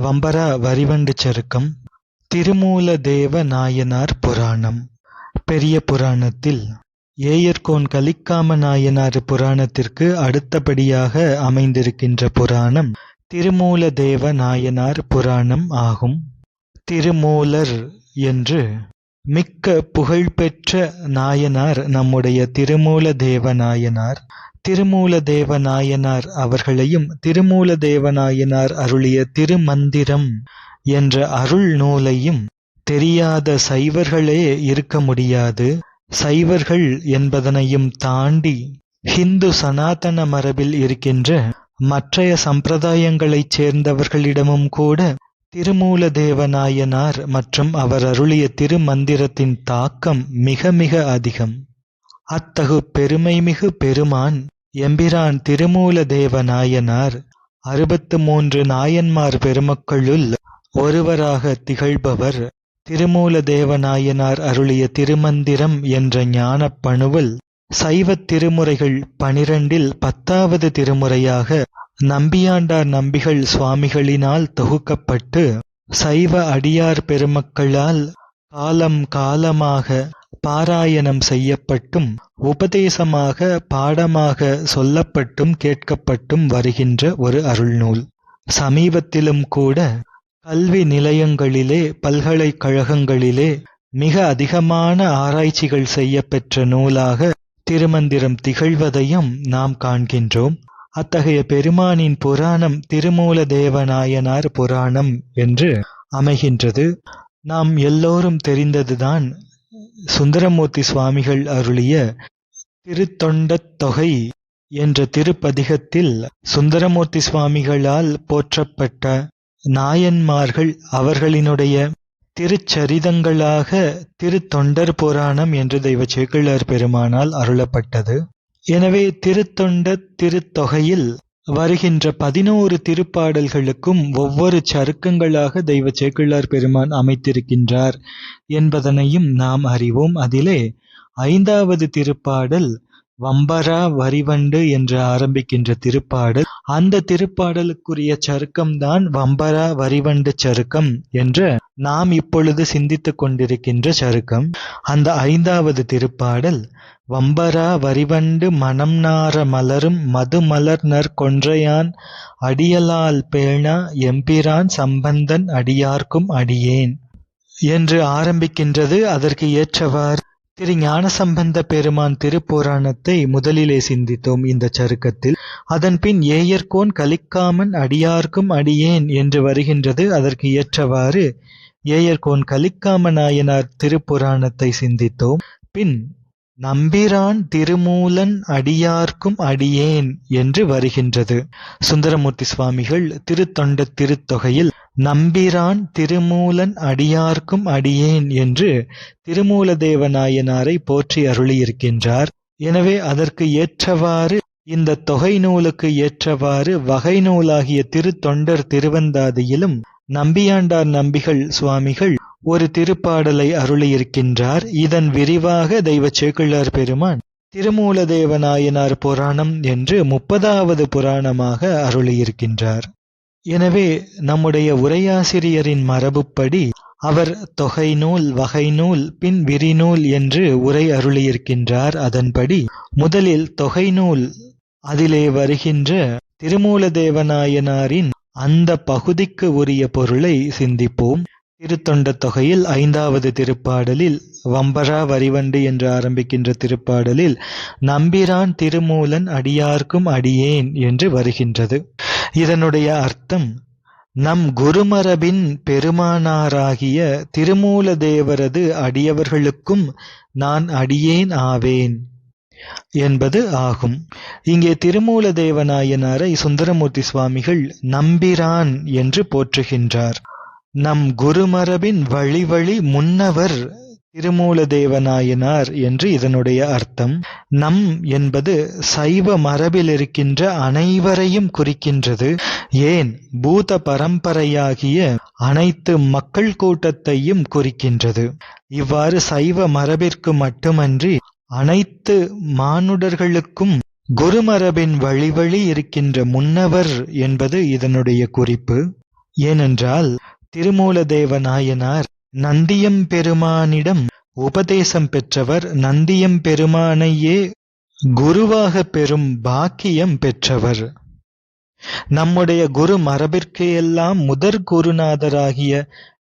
வம்பரா வரிவண்டு சருக்கம் திருமூலதேவ நாயனார் புராணம். பெரிய புராணத்தில் ஏயர்கோன் கலிக்காம நாயனார் புராணத்திற்கு அடுத்தபடியாக அமைந்திருக்கின்ற புராணம் திருமூலதேவ நாயனார் புராணம் ஆகும். திருமூலர் என்று மிக்க புகழ்பெற்ற நாயனார் நம்முடைய திருமூலதேவ நாயனார் திருமூலதேவ நாயனார் அவர்களையும் திருமூலதேவ நாயனார் அருளிய திருமந்திரம் என்ற அருள் நூலையும் தெரியாத சைவர்களே இருக்க முடியாது. சைவர்கள் என்பதனையும் தாண்டி ஹிந்து சனாதன மரபில் இருக்கின்ற மற்றைய சம்பிரதாயங்களைச் சேர்ந்தவர்களிடமும் கூட திருமூலதேவ நாயனார் மற்றும் அவர் அருளிய திருமந்திரத்தின் தாக்கம் மிக மிக அதிகம். அத்தகு பெருமைமிகு பெருமான் எம்பிரான் திருமூலதேவ நாயனார் அறுபத்து மூன்று நாயன்மார் பெருமக்களுள் ஒருவராக திகழ்பவர். திருமூலதேவ நாயனார் அருளிய திருமந்திரம் என்ற ஞானப் பணுவல் சைவத் திருமுறைகள் பனிரெண்டில் பத்தாவது திருமுறையாக நம்பியாண்டார் நம்பிகள் சுவாமிகளினால் தொகுக்கப்பட்டு சைவ அடியார் பெருமக்களால் காலம் காலமாக பாராயணம் செய்யப்பட்டும் உபதேசமாக பாடமாக சொல்லப்பட்டும் கேட்கப்பட்டும் வருகின்ற ஒரு அருள்நூல். சமீபத்திலும் கூட கல்வி நிலையங்களிலே பல்கலைக்கழகங்களிலே மிக அதிகமான ஆராய்ச்சிகள் செய்யப்பெற்ற நூலாக திருமந்திரம் திகழ்வதையும் நாம் காண்கின்றோம். அத்தகைய பெருமானின் புராணம் திருமூல தேவநாயனார் புராணம் என்று அமைகின்றது. நாம் எல்லோரும் தெரிந்ததுதான் சுந்தரமூர்த்தி சுவாமிகள் அருளிய திருத்தொண்டத் தொகை என்ற திருப்பதிகத்தில் சுந்தரமூர்த்தி சுவாமிகளால் போற்றப்பட்ட நாயன்மார்கள் அவர்களினுடைய திருச்சரிதங்களாக திருத்தொண்டர் புராணம் என்று தெய்வ சேக்கிழார் பெருமானால் அருளப்பட்டது. எனவே திருத்தொண்ட திருத்தொகையில் வருகின்ற பதினோரு திருப்பாடல்களுக்கும் ஒவ்வொரு சருக்கங்களாக தெய்வ சேக்கிழார் பெருமான் அமைத்திருக்கின்றார் என்பதனையும் நாம் அறிவோம். அதிலே ஐந்தாவது திருப்பாடல் வம்பரா வரிவண்டு என்று ஆரம்பிக்கின்ற திருப்பாடல். அந்த திருப்பாடலுக்குரிய சருக்கம்தான் வம்பரா வரிவண்டு சருக்கம் என்று நாம் இப்பொழுது சிந்தித்துக் கொண்டிருக்கின்ற சருக்கம். அந்த ஐந்தாவது திருப்பாடல் வம்பரா வரிவண்டு மனம் நார மலரும் மதுமலர் கொன்றையான் அடியலால் பேணா எம்பிரான் சம்பந்தன் அடியார்க்கும் அடியேன். என்று ஆரம்பிக்கின்றது அதற்கு ஏற்றவாறு திரு ஞானசம்பந்த பெருமான் திருப்புராணத்தை முதலிலே சிந்தித்தோம் இந்த சருக்கத்தில். அதன் பின் ஏயர்கோன் கலிக்காமன் அடியார்க்கும் அடியேன் என்று வருகின்றது அதற்கு ஏற்றவாறு ஏயர்கோன் கலிக்காம நாயனார் திருப்புராணத்தை சிந்தித்தோம். பின் நம்பிரான் திருமூலன் அடியார்க்கும் அடியேன் என்று வருகின்றது. சுந்தரமூர்த்தி சுவாமிகள் திருத்தொண்ட திருத்தொகையில் நம்பிரான் திருமூலன் அடியார்க்கும் அடியேன் என்று திருமூலதேவ நாயனாரை போற்றி அருளியிருக்கின்றார். எனவே அதற்கு ஏற்றவாறு இந்த தொகை நூலுக்கு ஏற்றவாறு வகை நூலாகிய திருத்தொண்டர் திருவந்தாதியிலும் நம்பியாண்டார் நம்பிகள் சுவாமிகள் ஒரு திருப்பாடலை அருளியிருக்கின்றார். இதன் விரிவாக தெய்வ சேக்கிழார் பெருமான் திருமூலதேவநாயனார் புராணம் என்று முப்பதாவது புராணமாக அருளியிருக்கின்றார். எனவே நம்முடைய உரையாசிரியரின் மரபுப்படி அவர் தொகை நூல் வகை நூல் பின் விரிநூல் என்று உரை அருளியிருக்கின்றார். அதன்படி முதலில் தொகை நூல் அதிலே வருகின்ற திருமூலதேவநாயனாரின் அந்த பகுதிக்கு உரிய பொருளை சிந்திப்போம். திருத்தொண்ட தொகையில் ஐந்தாவது திருப்பாடலில் வம்பரா வரிவண்டு என்று ஆரம்பிக்கின்ற திருப்பாடலில் நம்பிரான் திருமூலன் அடியார்க்கும் அடியேன் என்று வருகின்றது. இதனுடைய அர்த்தம் நம் குருமரபின் பெருமானாராகிய திருமூல தேவரது அடியவர்களுக்கும் நான் அடியேன் ஆவேன் என்பது ஆகும். இங்கே திருமூல தேவநாயனாரை சுந்தரமூர்த்தி சுவாமிகள் நம்பிரான் என்று போற்றுகின்றார். நம் குருமரபின் வழி வழி முன்னவர் திருமூலதேவநாயனார் என்று இதனுடைய அர்த்தம். நம் என்பது சைவ மரபில் இருக்கின்ற அனைவரையும் குறிக்கின்றது. ஏன்? பூத பரம்பரையாகிய அனைத்து மக்கள் கூட்டத்தையும் குறிக்கின்றது. இவ்வாறு சைவ மரபிற்கு மட்டுமன்றி அனைத்து மானுடர்களுக்கும் குருமரபின் வழி வழி இருக்கின்ற முன்னவர் என்பது இதனுடைய குறிப்பு. ஏனென்றால் திருமூலதேவ நாயனார் நந்தியம்பெருமானிடம் உபதேசம் பெற்றவர் நந்தியம் பெருமானையே குருவாகப் பெறும் பாக்கியம் பெற்றவர். நம்முடைய குரு மரபிற்கு எல்லாம் முதற் குருநாதராகிய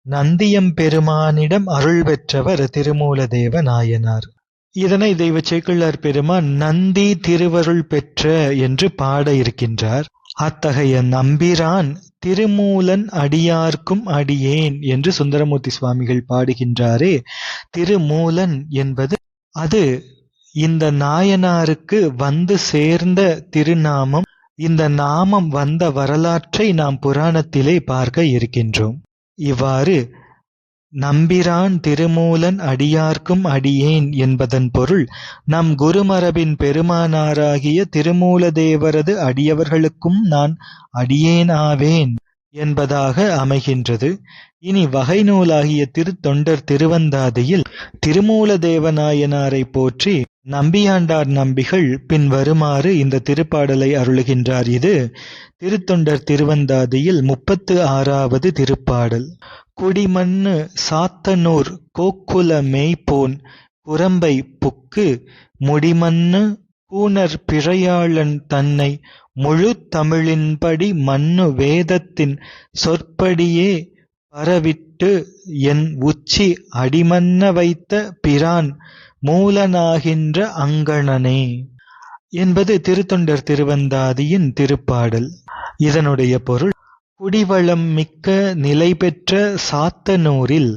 நந்தியம் பெருமானிடம் அருள் பெற்றவர் திருமூலதேவ நாயனார் இதனை தெய்வ சேக்கிழார் பெருமான் நந்தி திருவருள் பெற்ற என்று பாட இருக்கின்றார். அத்தகைய நம்பிரான் திருமூலன் அடியார்க்கும் அடியேன் என்று சுந்தரமூர்த்தி சுவாமிகள் பாடுகின்றாரே. திருமூலன் என்பது அது இந்த நாயனாருக்கு வந்து சேர்ந்த திருநாமம் இந்த நாமம் வந்த வரலாற்றை நாம் புராணத்திலே பார்க்க இருக்கின்றோம். இவ்வாறு நம்பிரான் திருமூலன் அடியார்க்கும் அடியேன் என்பதன் பொருள் நம் குருமரபின் பெருமானாராகிய திருமூலதேவரது அடியவர்களுக்கும் நான் அடியேனாவேன் என்பதாக அமைகின்றது. இனி வகை நூலாகிய திருத்தொண்டர் திருவந்தாதியில் திருமூலதேவநாயனாரை போற்றி நம்பியாண்டார் நம்பிகள் பின் வருமாறு இந்த திருப்பாடலை அருளுகின்றார். இது திருத்தொண்டர் திருவந்தாதியில் முப்பத்து ஆறாவது திருப்பாடல். குடிமண்ணு சாத்தனூர் கோக்குல மேய்ப்போன் குரம்பை புக்கு முடிமன்னு கூனர் பிறையாளன் தன்னை முழு தமிழின்படி மன்னு வேதத்தின் சொற்படியே பரவிட்டு என் உச்சி அடிமன்ன வைத்த பிரான் மூலனாகின்ற அங்கணனே. என்பது திருத்தொண்டர் திருவந்தாதியின் திருப்பாடல். இதனுடைய பொருள் குடிவளம் மிக்க நிலை பெற்ற சாத்தனூரில்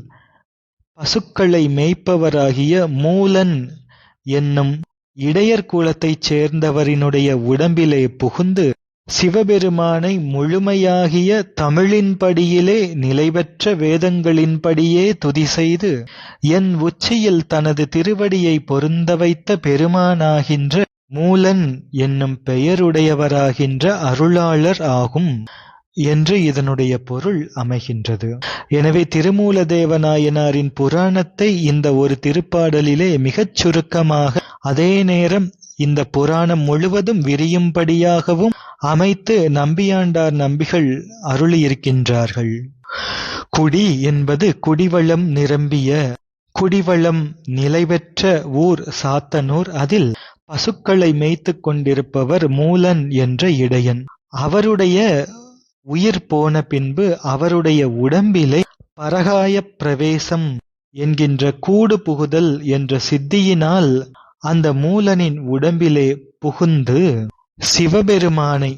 பசுக்களை மேய்ப்பவராகிய மூலன் என்னும் இடையர் குலத்தைச் சேர்ந்தவரினுடைய உடம்பிலே புகுந்து சிவபெருமானை முழுமையாகிய தமிழின்படியிலே நிலைபெற்ற வேதங்களின்படியே துதி செய்து என் உச்சியில் தனது திருவடியை பொருந்த வைத்த பெருமானாகின்ற மூலன் என்னும் பெயருடையவராகின்ற அருளாளர் ஆகும். என்று இதனுடைய பொருள் அமைகின்றது. எனவே திருமூலதேவநாயனாரின் புராணத்தை இந்த ஒரு திருப்பாடலிலே மிகச் சுருக்கமாக அதே நேரம் இந்த புராணம் முழுவதும் விரியும்படியாகவும் அமைத்து நம்பியாண்டார் நம்பிகள் அருளியிருக்கின்றார்கள். குடி என்பது குடிவளம் நிரம்பிய குடிவளம் நிலைபெற்ற ஊர் சாத்தனூர் அதில் பசுக்களை மேய்த்துக் கொண்டிருப்பவர் மூலன் என்ற இடையன். அவருடைய உயிர் போன பின்பு அவருடைய உடம்பிலே பரகாயப் பிரவேசம் என்கின்ற கூடு புகுதல் என்ற சித்தியினால் அந்த மூலனின் உடம்பிலே புகுந்து சிவபெருமானை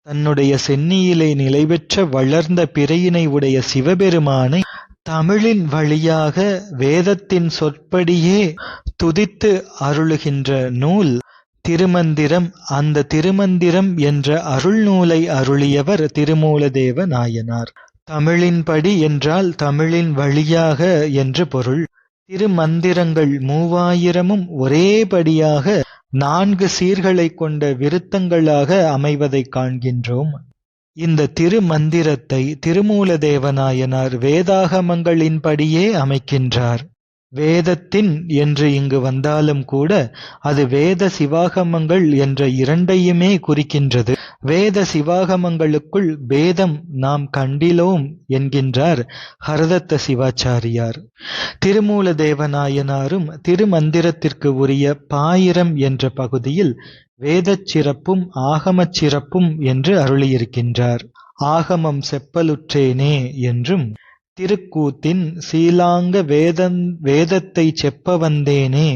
தன்னுடைய சென்னியிலே நிலைபெற்ற வளர்ந்த பிறையினை உடைய சிவபெருமானை தமிழின் வழியாக வேதத்தின் சொற்படியே துதித்து அருளுகின்ற நூல் திருமந்திரம் அந்த திருமந்திரம் என்ற அருள் நூலை அருளியவர் திருமூலதேவ நாயனார் தமிழின்படி என்றால் தமிழின் வழியாக என்று பொருள். திருமந்திரங்கள் மூவாயிரமும் ஒரேபடியாக நான்கு சீர்களைக் கொண்ட விருத்தங்களாக அமைவதைக் காண்கின்றோம். இந்த திருமந்திரத்தை திருமூலதேவநாயனார் வேதாகமங்களின்படியே அமைக்கின்றார். வேதத்தின் என்று இங்கு வந்தாலும் கூட அது வேத சிவாகமங்கள் என்ற இரண்டையுமே குறிக்கின்றது. வேத சிவாகமங்களுக்குள் வேதம் நாம் கண்டிலோம் என்கின்றார் ஹரதத்த சிவாச்சாரியார். திருமூல தேவநாயனாரும் திருமந்திரத்திற்கு உரிய பாயிரம் என்ற பகுதியில் வேதச் சிறப்பும் ஆகமச் சிறப்பும் என்று அருளியிருக்கின்றார். ஆகமம் செப்பலுற்றேனே என்றும் திருக்கூத்தின் சீலாங்க வேதன் வேதத்தை செப்ப வந்தேனே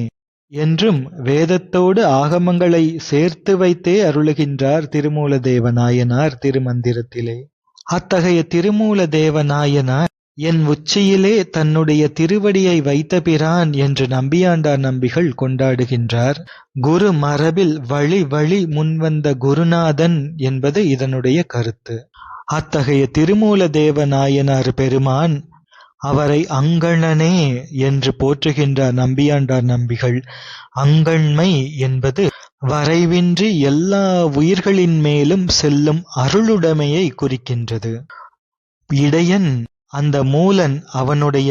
என்றும் வேதத்தோடு ஆகமங்களை சேர்த்து வைத்தே அருளுகின்றார் திருமூல தேவநாயனார் திருமந்திரத்திலே. அத்தகைய திருமூல தேவநாயனார் என் உச்சியிலே தன்னுடைய திருவடியை வைத்த பிரான் என்று நம்பியாண்டார் நம்பிகள் கொண்டாடுகின்றார். குரு மரபில் வழி வழி முன்வந்த குருநாதன் என்பது இதனுடைய கருத்து. அத்தகைய திருமூலதேவ நாயனார் பெருமான் அவரை அங்கணனே என்று போற்றுகின்றார் நம்பியாண்டார் நம்பிகள் அங்கண்மை என்பது வரைவின்றி எல்லா உயிர்களின் மேலும் செல்லும் அருளுடைமையை குறிக்கின்றது. இடையன் அந்த மூலன் அவனுடைய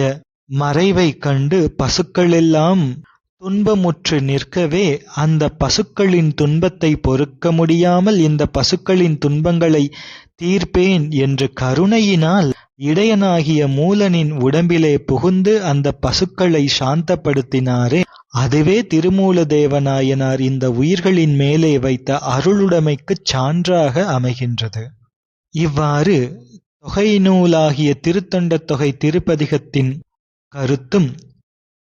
மறைவை கண்டு பசுக்களெல்லாம் துன்பமுற்று நிற்கவே அந்த பசுக்களின் துன்பத்தை பொறுக்க முடியாமல் இந்த பசுக்களின் துன்பங்களை தீர்ப்பேன் என்று கருணையினால் இடையனாகிய மூலனின் உடம்பிலே புகுந்து அந்த பசுக்களை சாந்தப்படுத்தினாரே. அதுவே திருமூல தேவநாயனார் இந்த உயிர்களின் மேலே வைத்த அருளுடைமைக்குச் சான்றாக அமைகின்றது. இவ்வாறு தொகை நூலாகிய திருத்தொண்டத் தொகை திருப்பதிகத்தின் கருத்தும்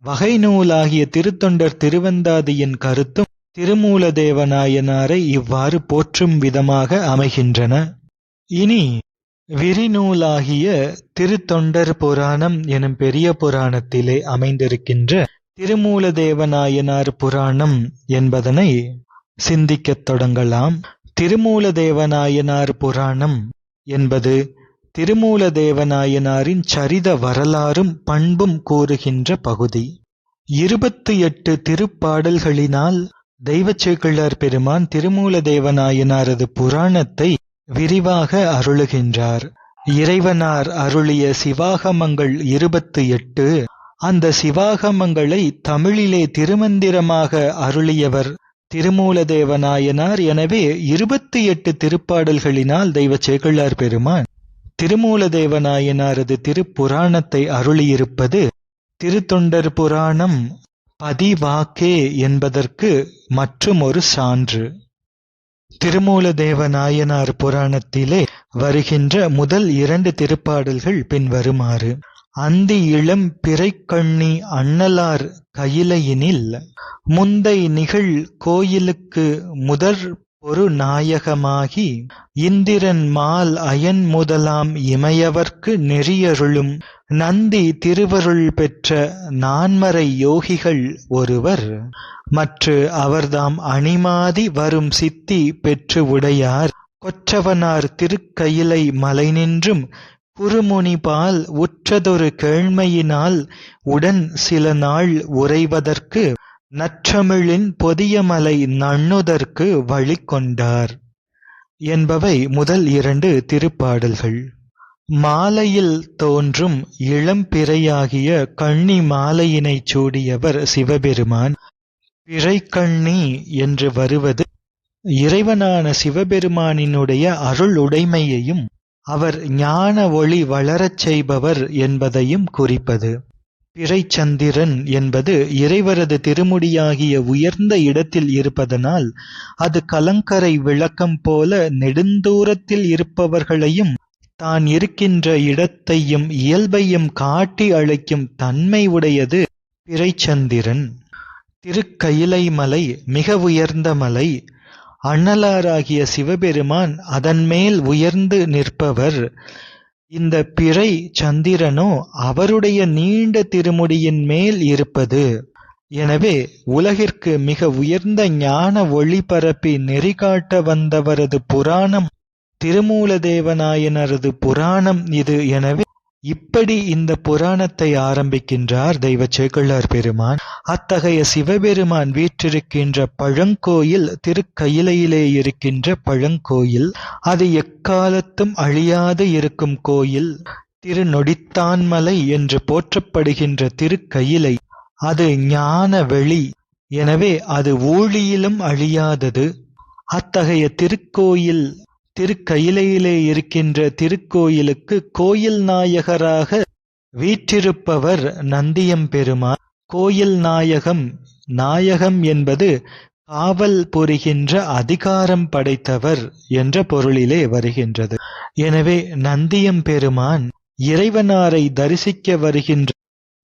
வகை நூலாகிய திருத்தொண்டர் திருவந்தாதியின் கருத்தும் திருமூலதேவநாயனாரை இவ்வாறு போற்றும் விதமாக அமைகின்றன. இனி விரிநூலாகிய திருத்தொண்டர் புராணம் எனும் பெரிய புராணத்திலே அமைந்திருக்கின்ற திருமூலதேவநாயனார் புராணம் என்பதனை சிந்திக்கத் தொடங்கலாம். திருமூலதேவநாயனார் புராணம் என்பது திருமூல தேவநாயனாரின் சரித வரலாறும் பண்பும் கூறுகின்ற பகுதி. இருபத்தி எட்டு திருப்பாடல்களினால் தெய்வச்சேக்கிழார் பெருமான் திருமூல தேவநாயனாரது புராணத்தை விரிவாக அருளுகின்றார். இறைவனார் அருளிய சிவாகமங்கள் இருபத்து எட்டு. அந்த சிவாகமங்களை தமிழிலே திருமந்திரமாக அருளியவர் திருமூலதேவநாயனார். எனவே இருபத்தி எட்டு திருப்பாடல்களினால் தெய்வ சேக்கிழார் பெருமான் திருமூலதேவநாயனாரது திருப்புராணத்தை அருளியிருப்பது திருத்தொண்டர் புராணம் பதிவாக்கே என்பதற்கு மற்றும் ஒரு சான்று. திருமூலதேவ நாயனார் புராணத்திலே வருகின்ற முதல் இரண்டு திருப்பாடல்கள் பின்வருமாறு. அந்தி இளம் பிறைக்கண்ணி அண்ணலார் கயிலையினில் முந்தை நிகழ் கோயிலுக்கு முதற் ஒரு நாயகமாகி இந்திரன் மால் அயன் முதலாம் இமையவர்க்கு நெறியருளும் நந்தி திருவருள் பெற்ற நான்மறை யோகிகள் ஒருவர். மற்று அவர்தாம் அணிமாதி வரும் சித்தி பெற்று உடையார். கொற்றவனார் திருக்கயிலை மலை நின்றும் குறுமுனிபால் உற்றதொரு கேழ்மையினால் உடன் சில நாள் உறைவதற்கு நற்றமிழின் பொதியமலை நண்ணுதற்கு வழி கொண்டார் என்பவை முதல் இரண்டு திருப்பாடல்கள். மாலையில் தோன்றும் இளம்பிறையாகிய கண்ணி மாலையினைச் சூடியவர் சிவபெருமான். பிறைக்கண்ணி என்று வருவது இறைவனான சிவபெருமானினுடைய அருள் உடைமையையும் அவர் ஞான ஒளி வளரச் செய்பவர் என்பதையும் குறிப்பது. பிறைச்சந்திரன் என்பது இறைவரது திருமுடியாகிய உயர்ந்த இடத்தில் இருப்பதனால் அது கலங்கரை விளக்கம் போல நெடுந்தூரத்தில் இருப்பவர்களையும் தான் இருக்கின்ற இடத்தையும் இயல்பையும் காட்டி அழைக்கும் தன்மை உடையது பிறைச்சந்திரன். திருக்கயிலை மலை மிக உயர்ந்த மலை. அண்ணலாராகிய சிவபெருமான் அதன்மேல் உயர்ந்து நிற்பவர். இந்த பிறை சந்திரனோ அவருடைய நீண்ட திருமுடியின் மேல் இருப்பது. எனவே உலகிற்கு மிக உயர்ந்த ஞான ஒளி பரப்பி நெறிகாட்ட வந்தவரது புராணம் திருமூலதேவநாயனரது புராணம் இது. எனவே இப்படி இந்த புராணத்தை ஆரம்பிக்கின்றார் தெய்வ சேக்கிழார் பெருமான். அத்தகைய சிவபெருமான் வீற்றிருக்கின்ற பழங்கோயில் திருக்கயிலையிலே இருக்கின்ற பழங்கோயில். அது எக்காலத்தும் அழியாது இருக்கும் கோயில். திருநொடித்தான்மலை என்று போற்றப்படுகின்ற திருக்கயிலை. அது ஞான வெளி எனவே அது ஊழியிலும் அழியாதது. அத்தகைய திருக்கோயில் திருக்கயிலையிலே இருக்கின்ற திருக்கோயிலுக்கு கோயில் நாயகராக வீற்றிருப்பவர் நந்தியம்பெருமான் கோயில் நாயகம் நாயகம் என்பது காவல் புரிகின்ற அதிகாரம் படைத்தவர் என்ற பொருளிலே வருகின்றது. எனவே நந்தியம்பெருமான் இறைவனாரை தரிசிக்க வருகின்ற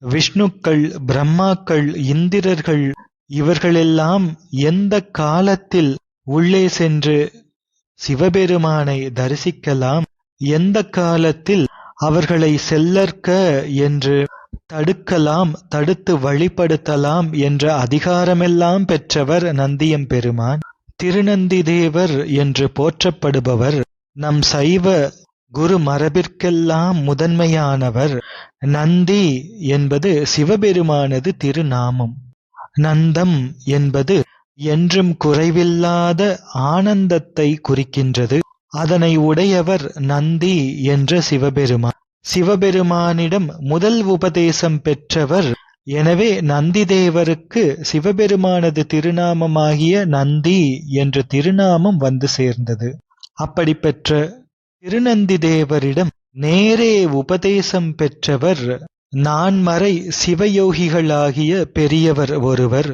விஷ்ணுக்கள் பிரம்மாக்கள் இந்திரர்கள் இவர்களெல்லாம் எந்த காலத்தில் உள்ளே சென்று சிவபெருமானை தரிசிக்கலாம். எந்த காலத்தில் அவர்களை செல்லற்க என்று தடுக்கலாம் தடுத்து வழிபடுத்தலாம் என்ற அதிகாரமெல்லாம் பெற்றவர் நந்தியம் பெருமான் திருநந்தி தேவர் என்று போற்றப்படுபவர் நம் சைவ குரு மரபிற்கெல்லாம் முதன்மையானவர் நந்தி என்பது சிவபெருமானது திருநாமம். நந்தம் என்பது என்றும் குறைவில்லாத ஆனந்தத்தை குறிக்கின்றது. அதனை உடையவர் நந்தி என்ற சிவபெருமான். சிவபெருமானிடம் முதல் உபதேசம் பெற்றவர். எனவே நந்திதேவருக்கு சிவபெருமானது திருநாமமாகிய நந்தி என்ற திருநாமம் வந்து சேர்ந்தது. அப்படி பெற்ற திருநந்திதேவரிடம் நேரே உபதேசம் பெற்றவர் நான்மறை சிவயோகிகளாகிய பெரியவர் ஒருவர்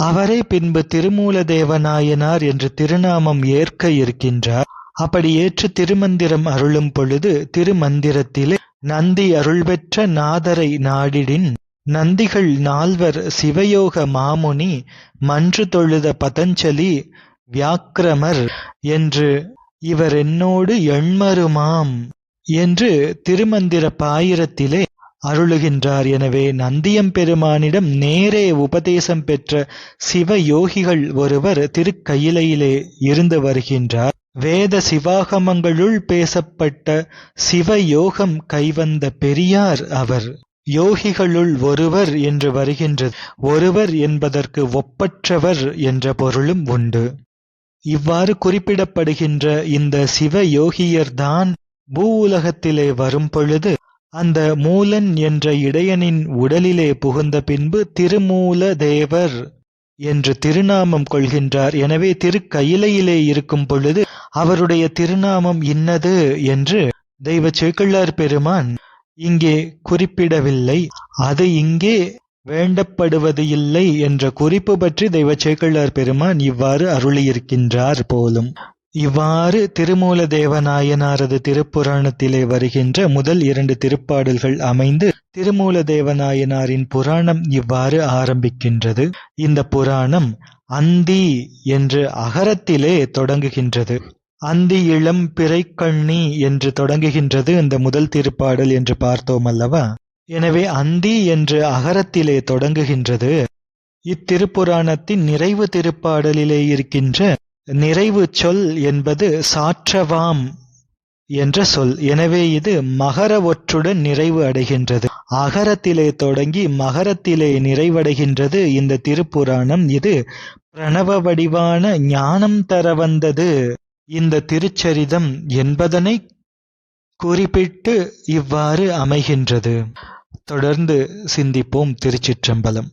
அவரை பின்பு திருமூலதேவநாயனார் என்று திருநாமம் ஏற்க இருக்கின்றார். அப்படி ஏற்று திருமந்திரம் அருளும் பொழுது திருமந்திரத்திலே நந்தி அருள் பெற்ற நாதரை நாடிடின் நந்திகள் நால்வர் சிவயோக மாமுனி மன்று தொழுத பதஞ்சலி வியாக்கிரமர் என்று இவர் என்னோடு எண்மருமாம் என்று திருமந்திர பாயிரத்திலே அருளுகின்றார். எனவே நந்தியம் பெருமானிடம் நேரே உபதேசம் பெற்ற சிவ யோகிகள் ஒருவர் திருக்கையிலையிலே இருந்து வருகின்றார். வேத சிவாகமங்களுள் பேசப்பட்ட சிவ யோகம் கைவந்த பெரியார் அவர். யோகிகளுள் ஒருவர் என்று வருகின்றது ஒருவர் என்பதற்கு ஒப்பற்றவர் என்ற பொருளும் உண்டு. இவ்வாறு குறிப்பிடப்படுகின்ற இந்த சிவ யோகியர்தான் பூ உலகத்திலே வரும் பொழுது அந்த மூலன் என்ற இடையனின் உடலிலே புகுந்த பின்பு திருமூல தேவர் என்று திருநாமம் கொள்கின்றார். எனவே திருக்கையிலையிலே இருக்கும் பொழுது அவருடைய திருநாமம் இன்னது என்று தெய்வ சேக்கிழார் பெருமான் இங்கே குறிப்பிடவில்லை. அது இங்கே வேண்டப்படுவது இல்லை என்ற குறிப்பு பற்றி தெய்வ சேக்கிழார் பெருமான் இவ்வாறு அருளியிருக்கின்றார் போலும். இவ்வாறு திருமூல தேவநாயனாரது திருப்புராணத்திலே வருகின்ற முதல் இரண்டு திருப்பாடல்கள் அமைந்து திருமூல தேவநாயனாரின் புராணம் இவ்வாறு ஆரம்பிக்கின்றது. இந்த புராணம் அந்தி என்று அகரத்திலே தொடங்குகின்றது. அந்தி இளம் பிறைக்கண்ணி என்று தொடங்குகின்றது இந்த முதல் திருப்பாடல் என்று பார்த்தோம் அல்லவா எனவே அந்தி என்று அகரத்திலே தொடங்குகின்றது. இத்திருப்புராணத்தின் நிறைவு திருப்பாடலிலே இருக்கின்ற நிறைவு சொல் என்பது சாற்றவாம் என்ற சொல். எனவே இது மகர ஒற்றுடன் நிறைவு அடைகின்றது. அகரத்திலே தொடங்கி மகரத்திலே நிறைவடைகின்றது இந்த திருப்புராணம். இது பிரணவ வடிவான ஞானம் தர வந்தது இந்த திருச்சரிதம் என்பதனை குறிப்பிட்டு இவ்வாறு அமைகின்றது. தொடர்ந்து சிந்திப்போம் திருச்சிற்றம்பலம்.